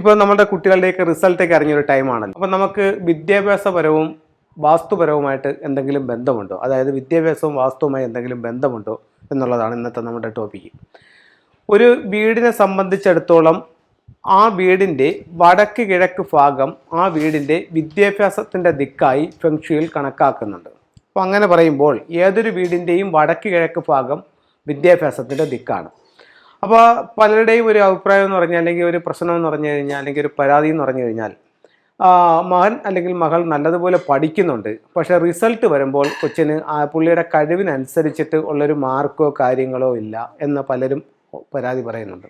ഇപ്പോൾ നമ്മുടെ കുട്ടികളുടെയൊക്കെ റിസൾട്ടൊക്കെ അറിഞ്ഞൊരു ടൈമാണല്ലോ അപ്പോൾ നമുക്ക് വിദ്യാഭ്യാസപരവും വാസ്തുപരവുമായിട്ട് എന്തെങ്കിലും ബന്ധമുണ്ടോ? അതായത് വിദ്യാഭ്യാസവും വാസ്തുവുമായി എന്തെങ്കിലും ബന്ധമുണ്ടോ എന്നുള്ളതാണ് ഇന്നത്തെ നമ്മുടെ ടോപ്പിക്ക് ഒരു വീടിനെ സംബന്ധിച്ചിടത്തോളം ആ വീടിന്റെ വടക്ക് കിഴക്ക് ഭാഗം ആ വീടിന്റെ വിദ്യാഭ്യാസത്തിന്റെ ദിക്കായി ഫെങ്ഷുയിൽ കണക്കാക്കുന്നുണ്ട്. അപ്പോൾ അങ്ങനെ പറയുമ്പോൾ ഏതൊരു വീടിന്റെയും വടക്ക് കിഴക്ക് ഭാഗം വിദ്യാഭ്യാസത്തിന്റെ ദിക്കാണ്. അപ്പോൾ പലരുടെയും ഒരു അഭിപ്രായം എന്ന് പറഞ്ഞാൽ അല്ലെങ്കിൽ ഒരു പ്രശ്നം എന്ന് പറഞ്ഞു കഴിഞ്ഞാൽ അല്ലെങ്കിൽ ഒരു പരാതി എന്ന് പറഞ്ഞു കഴിഞ്ഞാൽ മകൻ അല്ലെങ്കിൽ മകൾ നല്ലതുപോലെ പഠിക്കുന്നുണ്ട്. പക്ഷേ റിസൾട്ട് വരുമ്പോൾ കൊച്ചിന് ആ പുള്ളിയുടെ കഴിവിനനുസരിച്ചിട്ട് ഉള്ളൊരു മാർക്കോ കാര്യങ്ങളോ ഇല്ല എന്ന് പലരും പരാതി പറയുന്നുണ്ട്.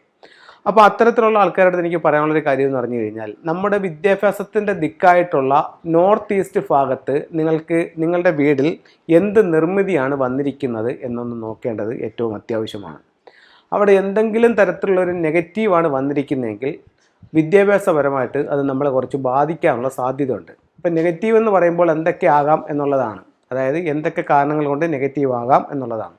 അപ്പോൾ അത്തരത്തിലുള്ള ആൾക്കാരുടെ എനിക്ക് പറയാനുള്ളൊരു കാര്യം എന്ന് പറഞ്ഞു കഴിഞ്ഞാൽ നമ്മുടെ വിദ്യാഭ്യാസത്തിന്റെ ദിക്കായിട്ടുള്ള നോർത്ത് ഈസ്റ്റ് ഭാഗത്ത് നിങ്ങൾക്ക് നിങ്ങളുടെ വീടിൽ എന്ത് നിർമ്മിതിയാണ് വന്നിരിക്കുന്നത് എന്നൊന്ന് നോക്കേണ്ടത് ഏറ്റവും അത്യാവശ്യമാണ്. അവിടെ എന്തെങ്കിലും തരത്തിലുള്ള ഒരു നെഗറ്റീവാണ് വന്നിരിക്കുന്നതെങ്കിൽ വിദ്യാഭ്യാസപരമായിട്ട് അത് നമ്മളെ കുറച്ച് ബാധിക്കാനുള്ള സാധ്യത ഉണ്ട് ഇപ്പം നെഗറ്റീവ് എന്ന് പറയുമ്പോൾ എന്തൊക്കെ ആകാം എന്നുള്ളതാണ്. അതായത് എന്തൊക്കെ കാരണങ്ങൾ കൊണ്ട് നെഗറ്റീവ് ആകാം എന്നുള്ളതാണ്.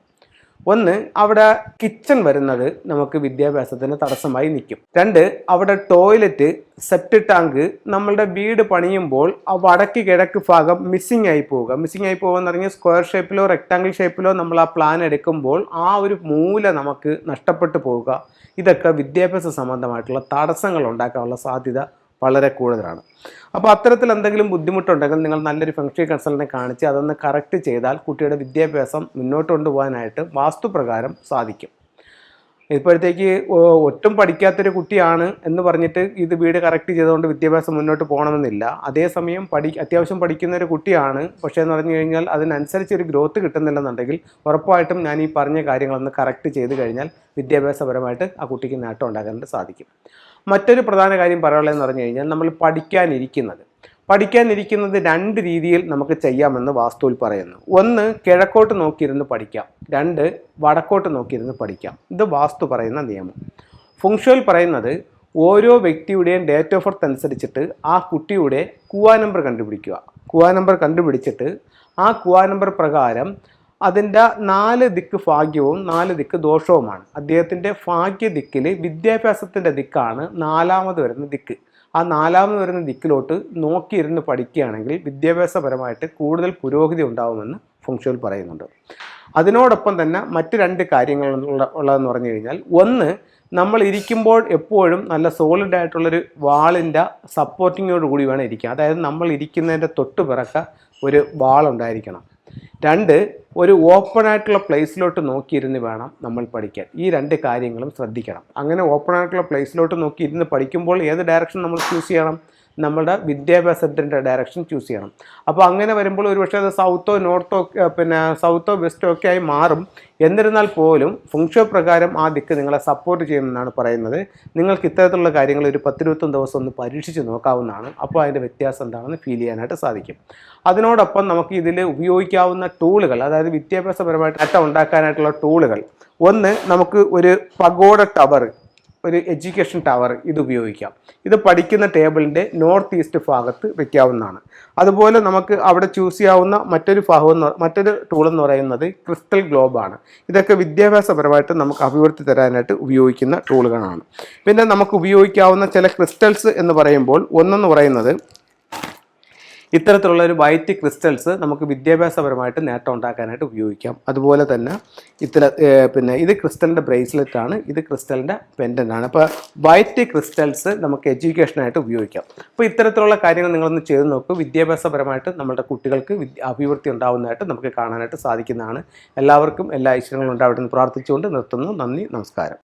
ഒന്ന് അവിടെ കിച്ചൺ വരുന്നത് നമുക്ക് വിദ്യാഭ്യാസത്തിന് തടസ്സമായി നിൽക്കും. രണ്ട് അവിടെ ടോയ്ലറ്റ് സെപ്റ്റ് ടാങ്ക് നമ്മളുടെ വീട് പണിയുമ്പോൾ ആ വടക്ക് കിഴക്ക് ഭാഗം മിസ്സിംഗ് ആയി പോവുക. മിസ്സിംഗ് ആയി പോകുക എന്ന് പറഞ്ഞാൽ സ്ക്വയർ ഷേപ്പിലോ റെക്ടാങ്കിൾ ഷേപ്പിലോ നമ്മൾ ആ പ്ലാൻ എടുക്കുമ്പോൾ ആ ഒരു മൂല നമുക്ക് നഷ്ടപ്പെട്ടു പോവുക. ഇതൊക്കെ വിദ്യാഭ്യാസ സംബന്ധമായിട്ടുള്ള തടസ്സങ്ങൾ ഉണ്ടാക്കാനുള്ള സാധ്യത വളരെ കൂടുതലാണ്. അപ്പോൾ അത്തരത്തിൽ എന്തെങ്കിലും ബുദ്ധിമുട്ടുണ്ടെങ്കിൽ നിങ്ങൾ നല്ലൊരു ഫംഗ്ഷൻ കൺസൾട്ടിനെ കാണിച്ച് അതൊന്ന് കറക്റ്റ് ചെയ്താൽ കുട്ടിയുടെ വിദ്യാഭ്യാസം മുന്നോട്ട് കൊണ്ടുപോകാനായിട്ട് വാസ്തുപ്രകാരം സാധിക്കും. ഇപ്പോഴത്തേക്ക് ഒട്ടും പഠിക്കാത്തൊരു കുട്ടിയാണ് എന്ന് പറഞ്ഞിട്ട് ഇത് വീട് കറക്റ്റ് ചെയ്തുകൊണ്ട് വിദ്യാഭ്യാസം മുന്നോട്ട് പോകണമെന്നില്ല. അതേസമയം പഠി അത്യാവശ്യം പഠിക്കുന്ന ഒരു കുട്ടിയാണ്. പക്ഷേ എന്ന് പറഞ്ഞു കഴിഞ്ഞാൽ അതിനനുസരിച്ച് ഒരു ഗ്രോത്ത് കിട്ടുന്നില്ലെന്നുണ്ടെങ്കിൽ ഉറപ്പായിട്ടും ഞാൻ ഈ പറഞ്ഞ കാര്യങ്ങളൊന്ന് കറക്റ്റ് ചെയ്ത് കഴിഞ്ഞാൽ വിദ്യാഭ്യാസപരമായിട്ട് ആ കുട്ടിക്ക് നേട്ടം ഉണ്ടാക്കാനായിട്ട് സാധിക്കും. മറ്റൊരു പ്രധാന കാര്യം പറയാനുള്ളതെന്ന് പറഞ്ഞു കഴിഞ്ഞാൽ നമ്മൾ പഠിക്കാനിരിക്കുന്നത്. പഠിക്കാനിരിക്കുന്നത് രണ്ട് രീതിയിൽ നമുക്ക് ചെയ്യാമെന്ന് വാസ്തുവിൽ പറയുന്നു. ഒന്ന് കിഴക്കോട്ട് നോക്കിയിരുന്ന് പഠിക്കാം. രണ്ട് വടക്കോട്ട് നോക്കിയിരുന്ന് പഠിക്കാം. ഇത് വാസ്തു പറയുന്ന നിയമം. ഫുങ്ഷോയിൽ പറയുന്നത് ഓരോ വ്യക്തിയുടെയും ഡേറ്റ് ഓഫ് ബർത്ത് അനുസരിച്ചിട്ട് ആ കുട്ടിയുടെ കുവാ നമ്പർ കണ്ടുപിടിക്കുക. കുവാ നമ്പർ കണ്ടുപിടിച്ചിട്ട് ആ കുവാ നമ്പർ പ്രകാരം അതിന്റെ നാല് ദിക്ക് ഭാഗ്യവും നാല് ദിക്ക് ദോഷവുമാണ്. അദ്ദേഹത്തിന്റെ ഭാഗ്യ ദിക്കിൽ വിദ്യാഭ്യാസത്തിന്റെ ദിക്കാണ് നാലാമത് വരുന്ന ദിക്ക്. ആ നാലാമത് വരുന്ന ദിക്കിലോട്ട് നോക്കിയിരുന്ന് പഠിക്കുകയാണെങ്കിൽ വിദ്യാഭ്യാസപരമായിട്ട് കൂടുതൽ പുരോഗതി ഉണ്ടാവുമെന്ന് ഫുങ്ഷുവൽ പറയുന്നുണ്ട്. അതിനോടൊപ്പം തന്നെ മറ്റ് രണ്ട് കാര്യങ്ങൾ ഉള്ള ഉള്ളതെന്ന് പറഞ്ഞു കഴിഞ്ഞാൽ ഒന്ന് നമ്മൾ ഇരിക്കുമ്പോൾ എപ്പോഴും നല്ല സോളിഡ് ആയിട്ടുള്ളൊരു വാളിന്റെ സപ്പോർട്ടിങ്ങോട് കൂടി വേണം ഇരിക്കുക അതായത് നമ്മൾ ഇരിക്കുന്നതിന്റെ തൊട്ട് പിറക്ക ഒരു വാളുണ്ടായിരിക്കണം. രണ്ട് ഒരു ഓപ്പൺ ആയിട്ടുള്ള പ്ലേസിലോട്ട് നോക്കിയിരുന്ന് വേണം നമ്മൾ പഠിക്കാൻ. ഈ രണ്ട് കാര്യങ്ങളും ശ്രദ്ധിക്കണം. അങ്ങനെ ഓപ്പൺ ആയിട്ടുള്ള പ്ലേസിലോട്ട് നോക്കി ഇരുന്ന് പഠിക്കുമ്പോൾ ഏത് ഡയറക്ഷൻ നമ്മൾ ചൂസ് ചെയ്യണം? നമ്മുടെ വിദ്യാഭ്യാസത്തിന്റെ ഡയറക്ഷൻ ചൂസ് ചെയ്യണം. അപ്പോൾ അങ്ങനെ വരുമ്പോൾ ഒരുപക്ഷെ അത് സൗത്തോ നോർത്തോ പിന്നെ സൗത്തോ വെസ്റ്റോ ഒക്കെ ആയി മാറും. എന്നിരുന്നാൽ പോലും ഫുങ്ഷോ പ്രകാരം ആ ദിക്ക് നിങ്ങളെ സപ്പോർട്ട് ചെയ്യുമെന്നാണ് പറയുന്നത്. നിങ്ങൾക്ക് ഇത്തരത്തിലുള്ള കാര്യങ്ങൾ ഒരു പത്തിരുപത്തൊന്ന് ദിവസം ഒന്ന് പരീക്ഷിച്ച് നോക്കാവുന്നതാണ്. അപ്പോൾ അതിന്റെ വ്യത്യാസം എന്താണെന്ന് ഫീൽ ചെയ്യാനായിട്ട് സാധിക്കും. അതിനോടൊപ്പം നമുക്ക് ഇതിൽ ഉപയോഗിക്കാവുന്ന ടൂളുകൾ അതായത് വിദ്യാഭ്യാസപരമായിട്ട് അറ്റം ഉണ്ടാക്കാനായിട്ടുള്ള ടൂളുകൾ ഒന്ന് നമുക്ക് ഒരു പഗോഡ ടവർ ഒരു എഡ്യൂക്കേഷൻ ടവർ ഇത് ഉപയോഗിക്കാം. ഇത് പഠിക്കുന്ന ടേബിളിന്റെ നോർത്ത് ഈസ്റ്റ് ഭാഗത്ത് വയ്ക്കാവുന്നതാണ് അതുപോലെ നമുക്ക് അവിടെ ചൂസ് ചെയ്യാവുന്ന മറ്റൊരു ഭാഗം മറ്റൊരു ടൂൾ എന്ന് പറയുന്നത് ക്രിസ്റ്റൽ ഗ്ലോബാണ് ഇതൊക്കെ വിദ്യാഭ്യാസപരമായിട്ട് നമുക്ക് അഭിവൃദ്ധി തരാനായിട്ട് ഉപയോഗിക്കുന്ന ടൂളുകളാണ് പിന്നെ നമുക്ക് ഉപയോഗിക്കാവുന്ന ചില ക്രിസ്റ്റൽസ് എന്ന് പറയുമ്പോൾ ഒന്നെന്ന് പറയുന്നത് ഇത്തരത്തിലുള്ള ഒരു വൈറ്റ് ക്രിസ്റ്റൽസ് നമുക്ക് വിദ്യാഭ്യാസപരമായിട്ട് നേട്ടം ഉണ്ടാക്കാനായിട്ട് ഉപയോഗിക്കാം. അതുപോലെ തന്നെ ഇത്തര പിന്നെ ഇത് ക്രിസ്റ്റലിന്റെ ബ്രേസ്ലെറ്റ് ആണ് ഇത് ക്രിസ്റ്റലിന്റെ പെൻഡന്റ് ആണ്. അപ്പോൾ വൈറ്റ് ക്രിസ്റ്റൽസ് നമുക്ക് എഡ്യൂക്കേഷനായിട്ട് ഉപയോഗിക്കാം. അപ്പോൾ ഇത്തരത്തിലുള്ള കാര്യങ്ങൾ നിങ്ങളൊന്ന് ചെയ്ത് നോക്കൂ. വിദ്യാഭ്യാസപരമായിട്ട് നമ്മുടെ കുട്ടികൾക്ക് അഭിവൃദ്ധി ഉണ്ടാവുന്നതായിട്ട് നമുക്ക് കാണാനായിട്ട് സാധിക്കുന്നതാണ്. എല്ലാവർക്കും എല്ലാ ഐശ്വര്യങ്ങളും ഉണ്ടാവട്ടെ എന്ന് പ്രാർത്ഥിച്ചുകൊണ്ട് നിർത്തുന്നു. നന്ദി നമസ്കാരം.